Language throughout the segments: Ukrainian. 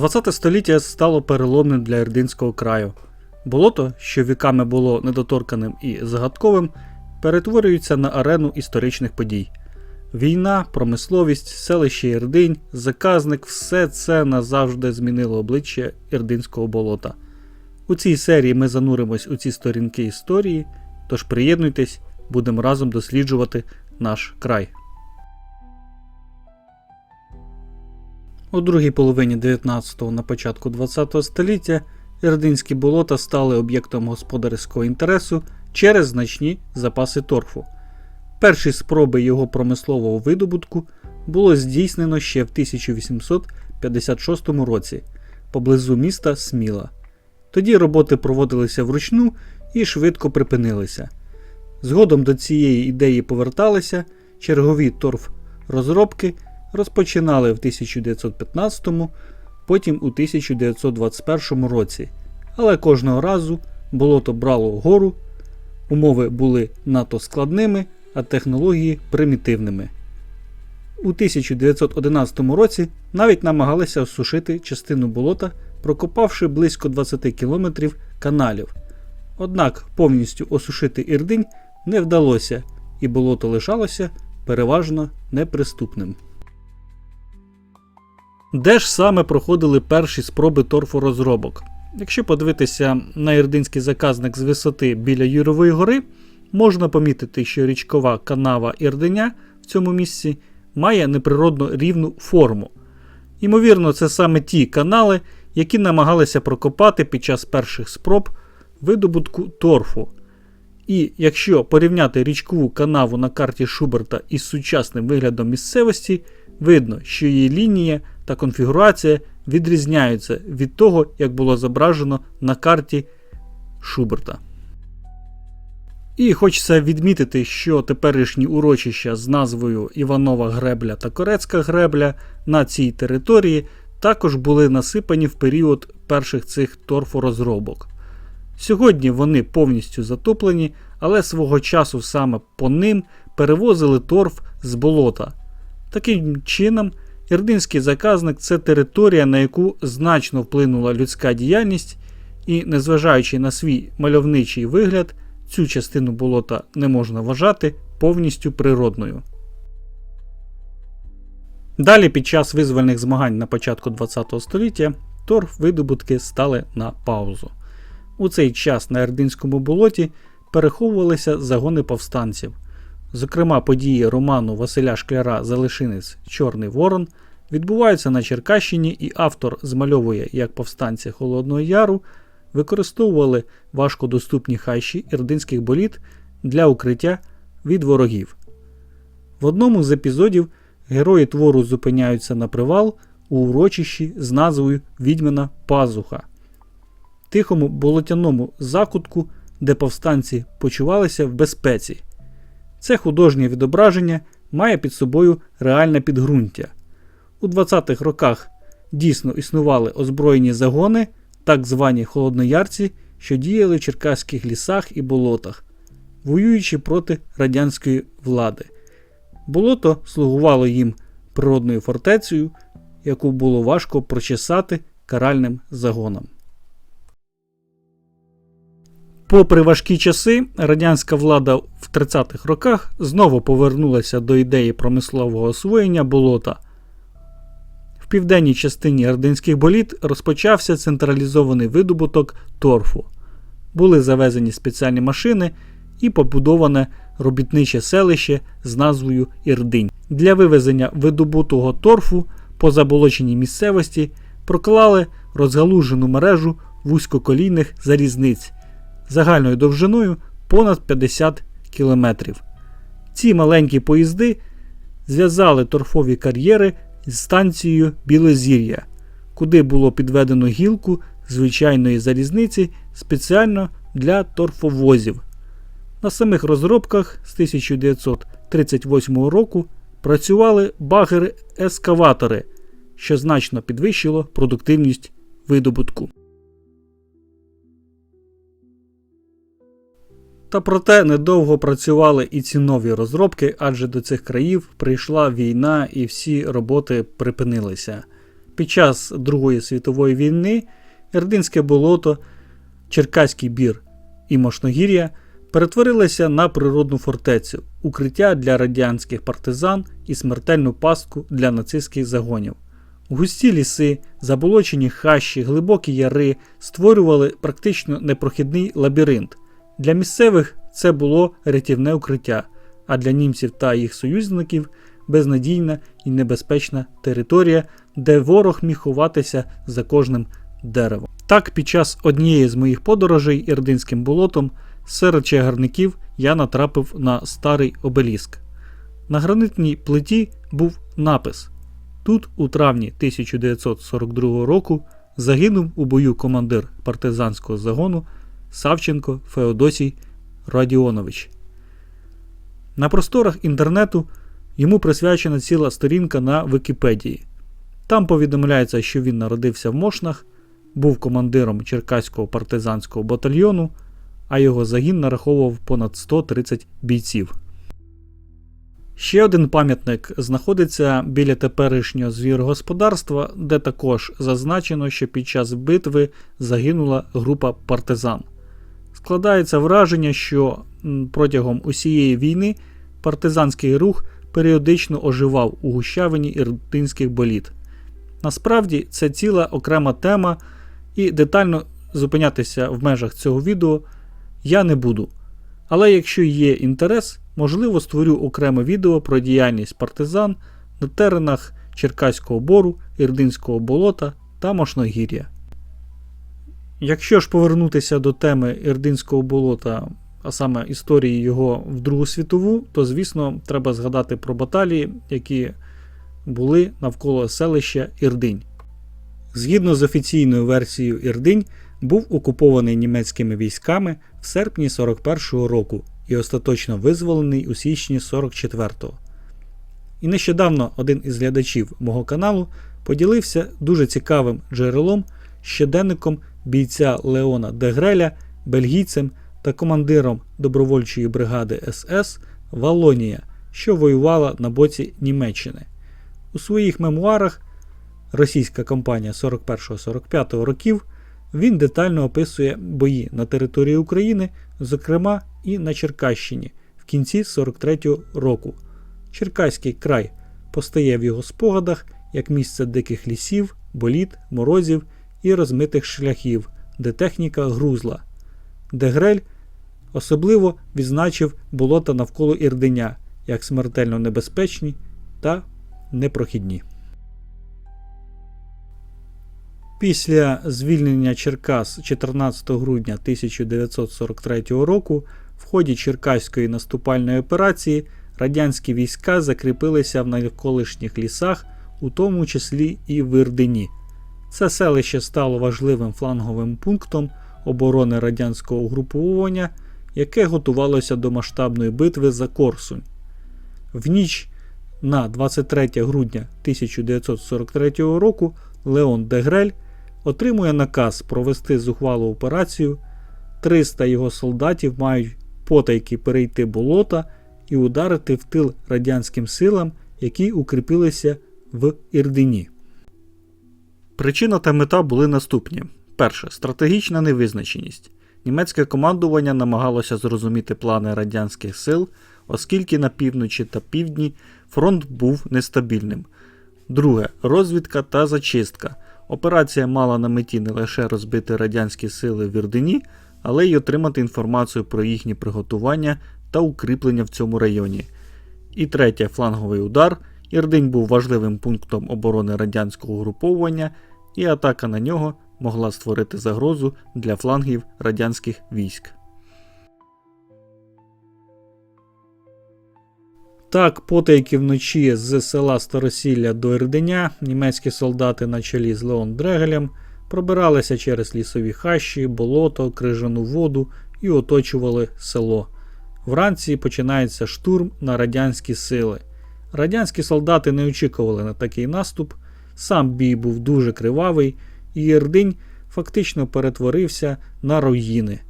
20 століття стало переломним для Ірдинського краю. Болото, що віками було недоторканим і загадковим, перетворюється на арену історичних подій. Війна, промисловість, селище Ірдинь, заказник все це назавжди змінило обличчя Ірдинського болота. У цій серії ми зануримось у ці сторінки історії, тож приєднуйтесь, будемо разом досліджувати наш край. У другій половині 19-го на початку 20-го століття Ірдинські болота стали об'єктом господарського інтересу через значні запаси торфу. Перші спроби його промислового видобутку було здійснено ще в 1856 році поблизу міста Сміла. Тоді роботи проводилися вручну і швидко припинилися. Згодом до цієї ідеї поверталися чергові торф розробки розпочинали в 1915, потім у 1921 році, але кожного разу болото брало вгору, умови були надто складними, а технології примітивними. У 1911 році навіть намагалися осушити частину болота, прокопавши близько 20 кілометрів каналів. Однак повністю осушити ірдинь не вдалося, і болото лишалося переважно неприступним. Де ж саме проходили перші спроби торфорозробок? Якщо подивитися на ірдинський заказник з висоти біля Юрової гори, можна помітити, що річкова канава Ірденя в цьому місці має неприродно рівну форму. Ймовірно, це саме ті канали, які намагалися прокопати під час перших спроб видобутку торфу. І якщо порівняти річкову канаву на карті Шуберта із сучасним виглядом місцевості, видно, що її лінія та конфігурація відрізняються від того, як було зображено на карті Шуберта. І хочеться відмітити, що теперішні урочища з назвою Іванова Гребля та Корецька Гребля на цій території також були насипані в період перших цих торфорозробок. Сьогодні вони повністю затоплені, але свого часу саме по ним перевозили торф з болота. Таким чином, Ірдинський заказник це територія, на яку значно вплинула людська діяльність, і, незважаючи на свій мальовничий вигляд, цю частину болота не можна вважати повністю природною. Далі, під час визвольних змагань на початку ХХ століття, торф видобутки стали на паузу. У цей час на Ердинському болоті переховувалися загони повстанців. Зокрема, події роману Василя Шкляра Залишинець Чорний Ворон відбуваються на Черкащині, і автор змальовує, як повстанці Холодного Яру використовували важкодоступні хащі ірдинських боліт для укриття від ворогів. В одному з епізодів герої твору зупиняються на привал у урочищі з назвою Відьмина Пазуха, тихому болотяному закутку, де повстанці почувалися в безпеці. Це художнє відображення має під собою реальне підґрунтя. У 20-х роках дійсно існували озброєні загони, так звані холодноярці, що діяли в черкаських лісах і болотах, воюючи проти радянської влади. Болото слугувало їм природною фортецею, яку було важко прочесати каральним загоном. Попри важкі часи, радянська влада в 30-х роках знову повернулася до ідеї промислового освоєння болота. В південній частині Ординських боліт розпочався централізований видобуток торфу. Були завезені спеціальні машини і побудоване робітниче селище з назвою Ірдинь. Для вивезення видобутого торфу по заболоченій місцевості проклали розгалужену мережу вузькоколійних залізниць загальною довжиною понад 50 кілометрів. Ці маленькі поїзди зв'язали торфові кар'єри з станцією Білозір'я, куди було підведено гілку звичайної залізниці спеціально для торфовозів. На самих розробках з 1938 року працювали багери-ескаватори, що значно підвищило продуктивність видобутку. Та проте недовго працювали і ці нові розробки, адже до цих країв прийшла війна і всі роботи припинилися. Під час Другої світової війни Ірдинське болото, Черкаський бір і Мошногір'я перетворилися на природну фортецю, укриття для радянських партизан і смертельну пастку для нацистських загонів. Густі ліси, заболочені хащі, глибокі яри створювали практично непрохідний лабіринт. Для місцевих це було рятівне укриття, а для німців та їх союзників безнадійна і небезпечна територія, де ворог міг ховатися за кожним деревом. Так, під час однієї з моїх подорожей Ірдинським болотом серед чагарників я натрапив на старий обеліск. На гранитній плиті був напис. Тут, у травні 1942 року, загинув у бою командир партизанського загону Савченко Феодосій Радіонович. На просторах інтернету йому присвячена ціла сторінка на Вікіпедії. Там повідомляється, що він народився в Мошнах, був командиром Черкаського партизанського батальйону, а його загін нараховував понад 130 бійців. Ще один пам'ятник знаходиться біля теперішнього звірогосподарства, де також зазначено, що під час битви загинула група партизан. Складається враження, що протягом усієї війни партизанський рух періодично оживав у гущавині іртинських боліт. Насправді це ціла окрема тема, і детально зупинятися в межах цього відео я не буду. Але якщо є інтерес, можливо створю окреме відео про діяльність партизан на теренах Черкаського бору, Ірдинського болота та Мошногір'я. Якщо ж повернутися до теми Ірдинського болота, а саме історії його в Другу світову, то звісно треба згадати про баталії, які були навколо селища Ірдинь. Згідно з офіційною версією Ірдинь, був окупований німецькими військами в серпні 41-го року і остаточно визволений у січні 44-го. І нещодавно один із глядачів мого каналу поділився дуже цікавим джерелом щоденником бійця Леона Дегреля, бельгійцем та командиром добровольчої бригади СС Валонія, що воювала на боці Німеччини. У своїх мемуарах російська кампанія 41-45 років він детально описує бої на території України, зокрема і на Черкащині в кінці 43-го року. Черкаський край постає в його спогадах як місце диких лісів, боліт, морозів і розмитих шляхів, де техніка грузла. Дегрель особливо відзначив болота навколо Ірденя як смертельно небезпечні та непрохідні. Після звільнення Черкас 14 грудня 1943 року в ході Черкаської наступальної операції радянські війська закріпилися в навколишніх лісах, у тому числі і в Ірдені. Це селище стало важливим фланговим пунктом оборони радянського угруповування, яке готувалося до масштабної битви за Корсунь. В ніч на 23 грудня 1943 року Леон Дегрель отримує наказ провести зухвалу операцію. 300 його солдатів мають потайки перейти болота і ударити в тил радянським силам, які укріпилися в Ірдені. Причина та мета були наступні: перше стратегічна невизначеність. Німецьке командування намагалося зрозуміти плани радянських сил, оскільки на півночі та півдні фронт був нестабільним. Друге розвідка та зачистка. Операція мала на меті не лише розбити радянські сили в Ірдені, але й отримати інформацію про їхні приготування та укріплення в цьому районі. І третє фланговий удар. Ірдень був важливим пунктом оборони радянського угруповування, і атака на нього могла створити загрозу для флангів радянських військ. Так, потайки вночі з села Старосілля до Ірденя німецькі солдати на чолі з Леон Дрегелем пробиралися через лісові хащі, болото, крижану воду і оточували село. Вранці починається штурм на радянські сили. Радянські солдати не очікували на такий наступ. Сам бій був дуже кривавий, і Ірдинь фактично перетворився на руїни.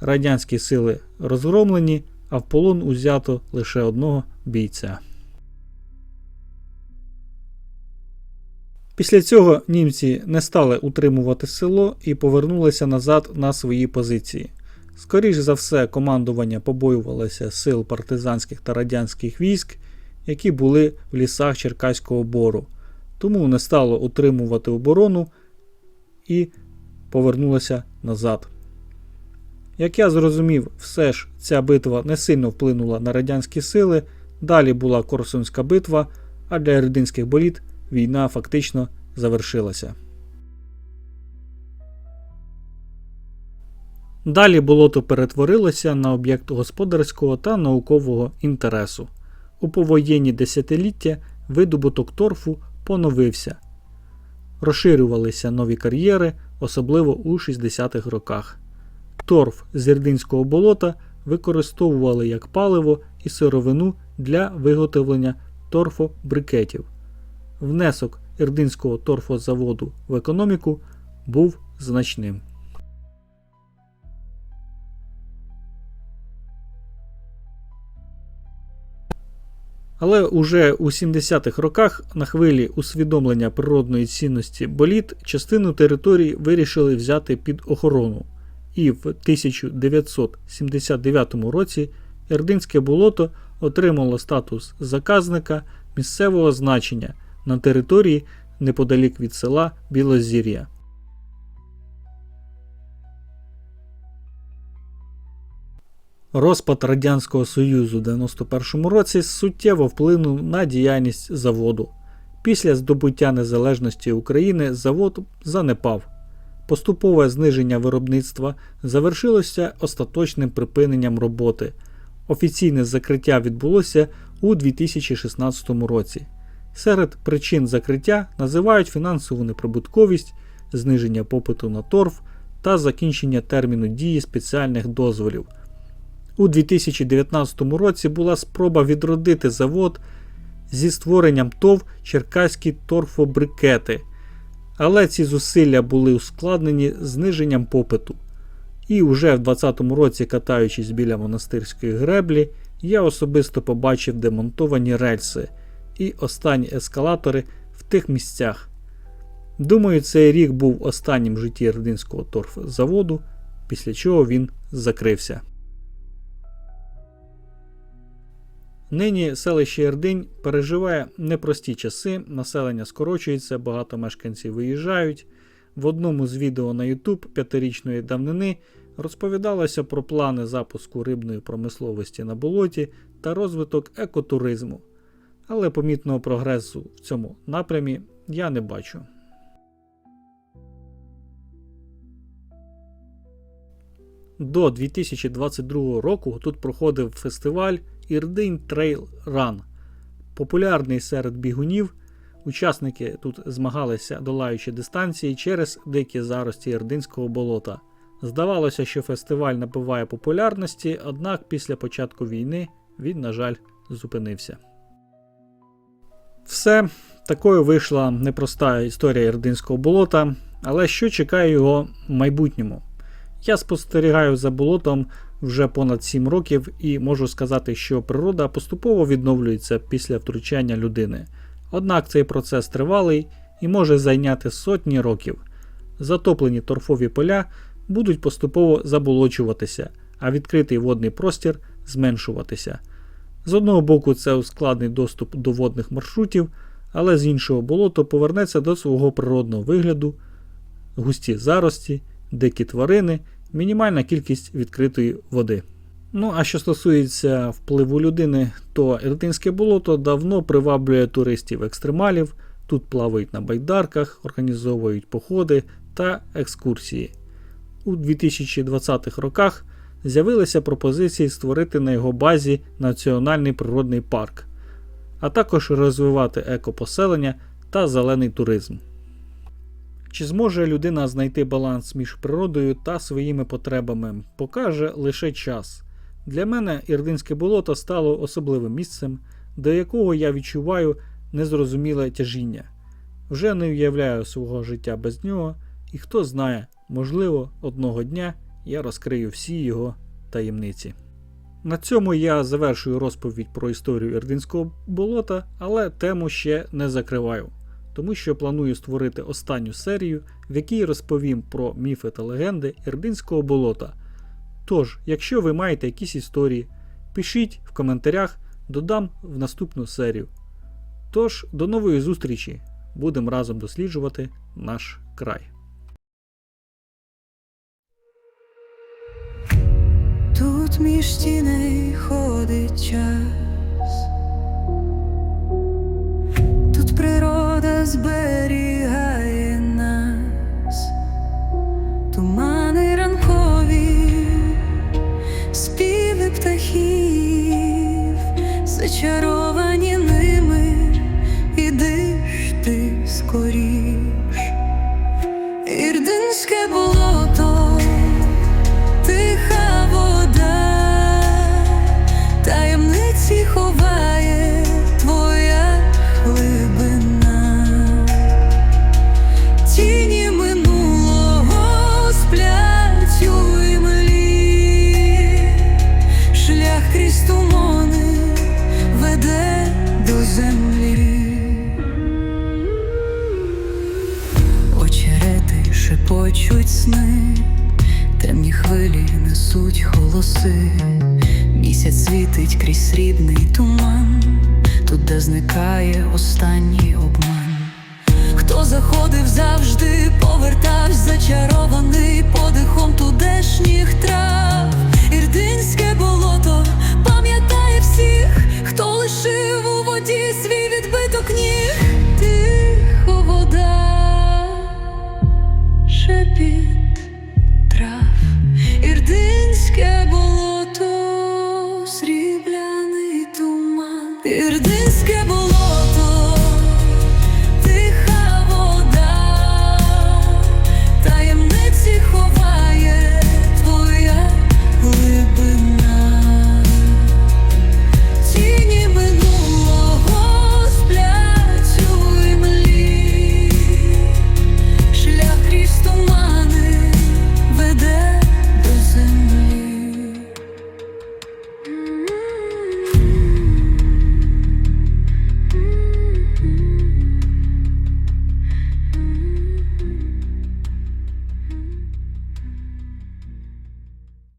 Радянські сили розгромлені, а в полон узято лише одного бійця. Після цього німці не стали утримувати село і повернулися назад на свої позиції. Скоріш за все, командування побоювалося сил партизанських та радянських військ, які були в лісах Черкаського бору, тому не стало утримувати оборону і повернулося назад. Як я зрозумів, все ж ця битва не сильно вплинула на радянські сили. Далі була Корсунська битва, а для Ердинських боліт війна фактично завершилася. Далі болото перетворилося на об'єкт господарського та наукового інтересу. У повоєнні десятиліття видобуток торфу поновився. Розширювалися нові кар'єри, особливо у 60-х роках. Торф з Ірдинського болота використовували як паливо і сировину для виготовлення торфобрикетів. Внесок Ірдинського торфозаводу в економіку був значним. Але уже у 70-х роках на хвилі усвідомлення природної цінності боліт частину території вирішили взяти під охорону. І в 1979 році Ірдинське болото отримало статус заказника місцевого значення на території неподалік від села Білозір'я. Розпад Радянського Союзу у 91 році суттєво вплинув на діяльність заводу. Після здобуття незалежності України завод занепав. Поступове зниження виробництва завершилося остаточним припиненням роботи. Офіційне закриття відбулося у 2016 році. Серед причин закриття називають фінансову неприбутковість, зниження попиту на торф та закінчення терміну дії спеціальних дозволів. У 2019 році була спроба відродити завод зі створенням ТОВ Черкаські торфобрикети, але ці зусилля були ускладнені зниженням попиту. І уже в 2020 році, катаючись біля монастирської греблі, я особисто побачив демонтовані рельси і останні ескалатори в тих місцях. Думаю, цей рік був останнім в житті Ердинського торфзаводу, після чого він закрився. Нині селище Ірдинь переживає непрості часи, населення скорочується, багато мешканців виїжджають. В одному з відео на YouTube п'ятирічної давнини розповідалося про плани запуску рибної промисловості на болоті та розвиток екотуризму. Але помітного прогресу в цьому напрямі я не бачу. До 2022 року тут проходив фестиваль Ірдинь Трейл Ран. Популярний серед бігунів. Учасники тут змагалися, долаючи дистанції через дикі зарості Ірдинського болота. Здавалося, що фестиваль набуває популярності, однак після початку війни він, на жаль, зупинився. Все, такою вийшла непроста історія Ірдинського болота, але що чекає його в майбутньому? Я спостерігаю за болотом вже понад 7 років і можу сказати, що природа поступово відновлюється після втручання людини. Однак цей процес тривалий і може зайняти сотні років. Затоплені торфові поля будуть поступово заболочуватися, а відкритий водний простір зменшуватися. З одного боку, це ускладнить доступ до водних маршрутів, але з іншого болото повернеться до свого природного вигляду, густі зарості, дикі тварини, мінімальна кількість відкритої води. Ну, а що стосується впливу людини, то Іртинське болото давно приваблює туристів-екстремалів. Тут плавають на байдарках, організовують походи та екскурсії. У 2020-х роках з'явилися пропозиції створити на його базі національний природний парк, а також розвивати екопоселення та зелений туризм. Чи зможе людина знайти баланс між природою та своїми потребами, покаже лише час. Для мене Ірдинське болото стало особливим місцем, до якого я відчуваю незрозуміле тяжіння. Вже не уявляю свого життя без нього, і хто знає, можливо, одного дня я розкрию всі його таємниці. На цьому я завершую розповідь про історію Ірдинського болота, але тему ще не закриваю. Тому що планую створити останню серію, в якій розповім про міфи та легенди Ірдинського болота. Тож, якщо ви маєте якісь історії, пишіть в коментарях, додам в наступну серію. Тож, до нової зустрічі! Будемо разом досліджувати наш край. Тут між тіней ходить час, заходив завжди, повертався зачарований подихом тудешніх трав. Ірдинське болото пам'ятає всіх,